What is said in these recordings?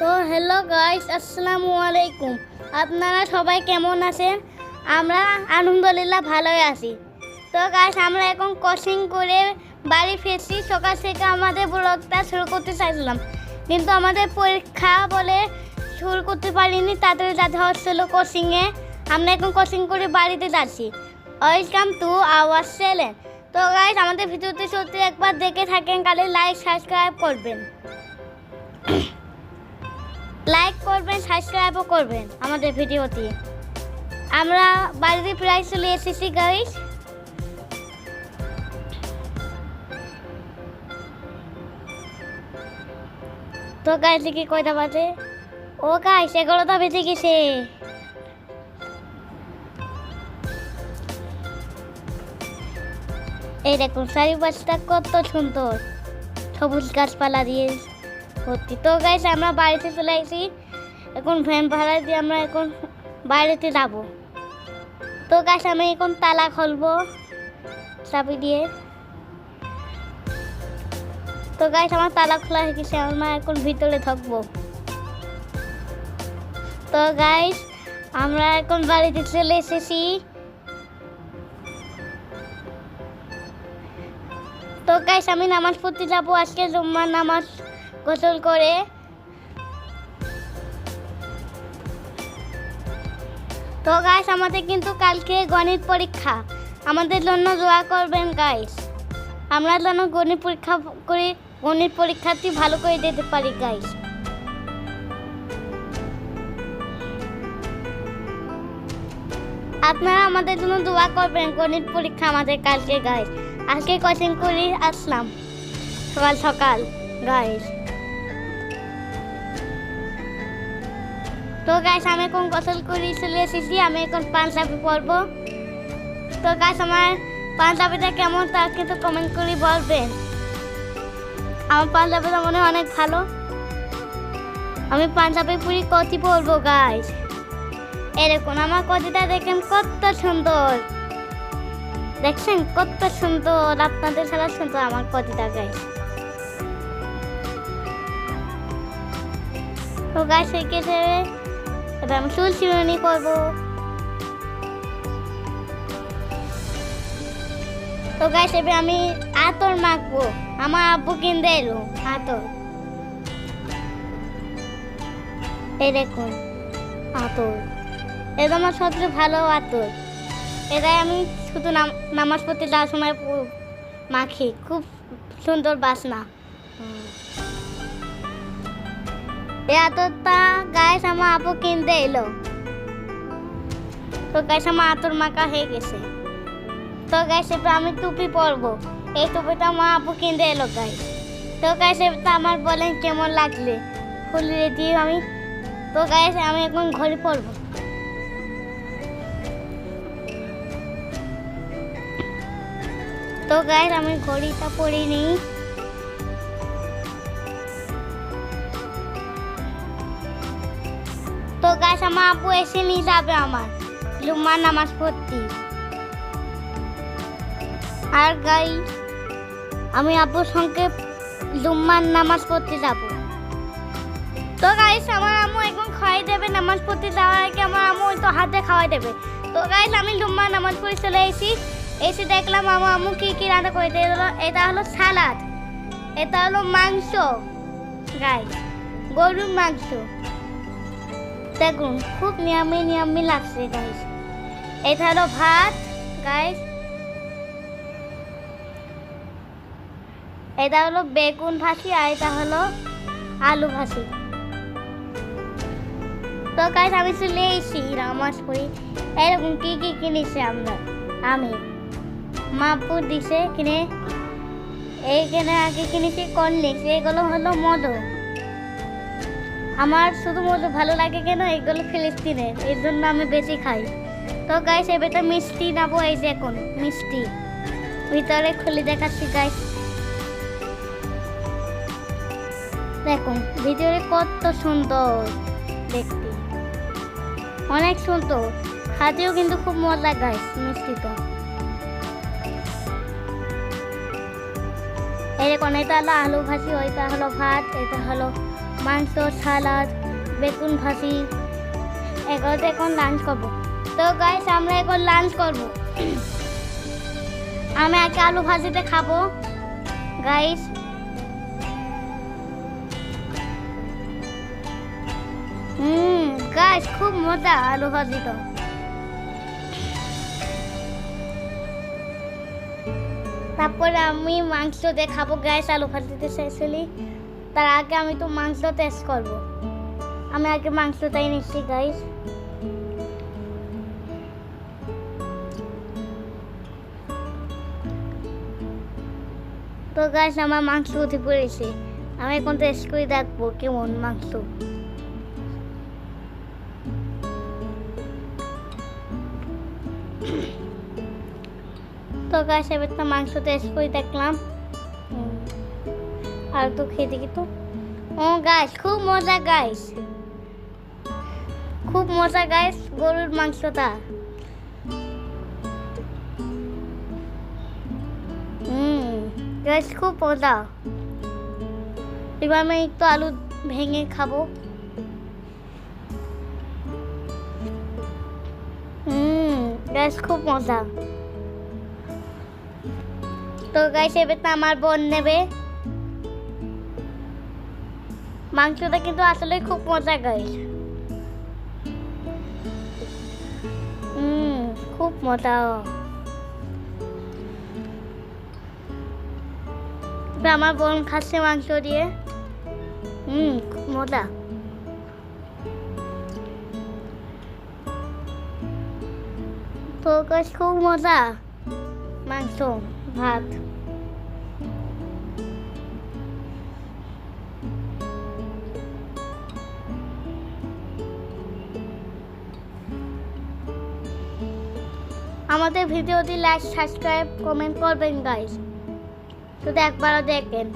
তো hello guys আসসালামু আলাইকুম। আপনারা সবাই কেমন আছেন? আমরা আলহামদুলিল্লাহ ভালোই আছি। তো গাইস আমরা এখন কোচিং করে বাড়ি ফিরছি। সকাল থেকে আমাদের ব্লগটা শুরু করতে চাইছিলাম। কিন্তু আমাদের পরীক্ষা বলে শুরু করতে পারিনি, তাড়াতাড়ি যাতে হচ্ছিল কোচিংয়ে আমরা এখন কোচিং করে বাড়িতে যাচ্ছি। ওয়েলকাম টু আওয়ার চ্যানেল তো গাইস আমাদের ভিডিওতে সত্যি একবার দেখে থাকেন কালে লাইক সাবস্ক্রাইব করবেন। লাইক করবেন সাবস্ক্রাইবও করবেন আমাদের ভিডিওটি আমরা বাড়িতে প্রায় চলে এসেছি গাইস তো গাইস কি কয়টা বাজে? ও গাইস এগারোটা বেজে গেছে। এই দেখুন, চারিপাশটা কত সুন্দর। সবুজ গাছপালা দিয়ে। ভর্তি তো গাইস আমরা বাড়িতে চলে আসি। এখন ভ্যান ভাড়া দিয়ে আমরা এখন বাড়িতে যাব। তো গাছ আমি এখন তালা খুলবো চাবি দিয়ে। তো গাইস আমার তালা খোলা হয়ে গেছে, আমরা এখন ভিতরে থাকব। তো গাইস আমরা এখন বাড়িতে চলে এসেছি। তো গাইস আমি নামাজ পড়তে যাব। আজকে জুম্মার নামাজ গোসল করে। তো গাইস আমাদের কিন্তু কালকে গণিত পরীক্ষা। আমাদের জন্য দোয়া করবেন গাইস আমরা যেন গণিত পরীক্ষা করে, গণিত পরীক্ষাটি ভালো করে দিতে পারি গাইস আপনারা আমাদের জন্য দোয়া করবেন গণিত পরীক্ষা আমাদের কালকে গাইস আজকে কোচিং করে, আসলাম। সকাল সকাল গাইস তো গাইস আমি এখন গোসল করে চলে এসেছি, আমি এখন পাঞ্জাবি পরবো। তো গাইস আমার পাঞ্জাবিটা কেমন তা কিন্তু কমেন্ট করে বলবেন আমার পাঞ্জাবিটা মনে অনেক ভালো। আমি পাঞ্জাবি পুরি কতি পরবো গাইস এরকম, আমার কতিটা দেখেন কত সুন্দর। দেখছেন? কত সুন্দর। আপনাদের সারা সুন্দর আমার কতিটা গাইস তো গাছ শিখেছে এবার আমি চুল চিরুনি করব। তো গাছ এবার আমি আতর মাখবো। আমার আব্বু কিনতে এলো, আতর। এই দেখুন, আতর। এটা আমার সবচেয়ে ভালো আতর। এটাই আমি শুধু নাম- নামাজ পড়তে যাওয়ার সময় মাখি। খুব সুন্দর বাসনা। এই আতরটা গায়ে আমার আপু কিনতে এলো। তো গায়ে আমার আতর মাখা হয়ে গেছে। তো গায়ে এবার আমি টুপি পরবো। এই টুপিটা আমার আপু কিনতে এলো গায়ে। তো গায়ে এবার আমার বলেন কেমন লাগলে? ফুল দিয়ে আমি তো গায়ে আমি এখন ঘড়ি পরবো। তো গায়ে আমি ঘড়িটা পরিনি। তো আমার আপু এসে নিয়ে যাবে আমার। জুম্মার নামাজ পড়তে। আর গাই, আমি আপুর সঙ্গে জুম্মার নামাজ পড়তে যাব। তো গাইস আমার আম্মু এখন খাওয়াই দেবে, নামাজ পড়তে যাওয়ার আগে আমার আম্মু তো হাতে খাওয়াই দেবে। তো গাইস আমি জুম্মার নামাজ পড়ে চলে এসেছি। এসে দেখলাম আমার আম্মু কি কি রান্না করে দিয়ে দিল। এটা হলো সালাদ। এটা হলো মাংস। গাইস গরুর মাংস। দেখুন, খুব নিয়ামি নিয়ামি লাগছে গাইস এটা হলো ভাত গাইস এটা হলো বেগুন ভাজি আর এটা হলো আলু ভাজি। তো গাইস আমি চলে এসেছি নামাজ পড়ি এরকম কি কি কিনেছি আমরা? আমি। মাপু দিছে কিনে। এইখানে আগে কিনেছি কর্নলিক্স এগুলো হলো মধু। আমার শুধুমাত্র ভালো লাগে কেন? এগুলো ফিলিস্তিনের এর জন্য আমি বেশি খাই। তো গাইস এবারে মিষ্টি নেব, এই যে এখন, মিষ্টি। ভিতরে খুলে দেখাচ্ছি গাইস দেখুন, ভিতরে কত সুন্দর দেখতে। অনেক সুন্দর। খাতেও কিন্তু খুব মজা গাইস মিষ্টি মিষ্টিটা এরকম এটা হলো আলু ভাজি, ওইটা হলো ভাত, এটা হলো মাংস, সালাদ, বেগুন ভাজি। এগুলোতে এখন লাঞ্চ করব। তো গাইস আমরা এখন লাঞ্চ করব। আমি আগে আলু ভাজিতে খাব। গাইস হুম গাইস খুব মজা আলু ভাজি তো তারপরে আমি মাংস খাব। গ্যাস আলু ভাজিতে শেষ হলি তার আগে আমি তো মাংস টেস্ট করব। আমি আগে মাংসটাই নিচ্ছি গাইস তো গাইস আমার মাংস উঠে পড়েছে। আমি এখন টেস্ট করে দেখব কেমন মাংস। তো গাছ এবার তো মাংস টেস্ট করে দেখলাম। আর তো খেয়ে দেখি তো। ও গাছ খুব মজা গাইস খুব মজা গাইস গরুর মাংসটা। হুম গাইস খুব মজা। এবার আমি একটু আলু ভেঙে খাব। হুম গাইস খুব মজা। তো গাইস তো আমার বোন নেবে। মাংসটা কিন্তু আসলে খুব মজা গাইস হুম খুব মজা। আমার বোন খাচ্ছে মাংস দিয়ে। হুম খুব মজা। তো খুব মজা মাংস, ভাত। ভিডিওটি লাইক, সাবস্ক্রাইব, কমেন্ট করবেন গাইস শুধু একবারও দেখেন।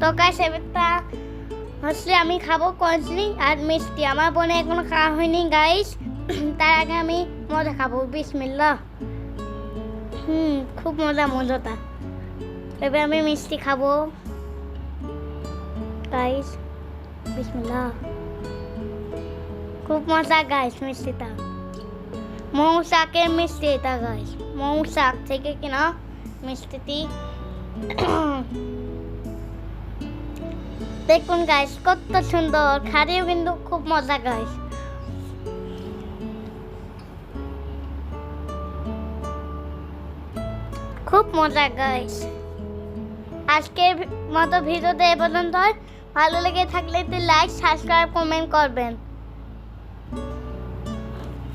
তো গাইস এবারটা হচ্ছে আমি খাব কন্সলি আর মিষ্টি। আমার বোনে এখনও খাওয়া হয়নি গাইস তার আগে আমি মজা খাব, বিসমিল্লাহ। হুম, খুব মজা, মজাটা। এবার আমি মিষ্টি খাব। গাইস বিসমিল্লাহ। খুব মজা গাইস মিষ্টিটা। মৌ শাকের মিষ্টি এটা গাইস মৌ শাক থেকে কিনা মিষ্টিটি। দেখুন গাইস কত সুন্দর, খারিও কিন্তু খুব মজা গাইস খুব মজা গাইস আজকের মতো ভিডিওতে এ পর্যন্ত ভালো লেগে থাকলে লাইক সাবস্ক্রাইব কমেন্ট করবেন।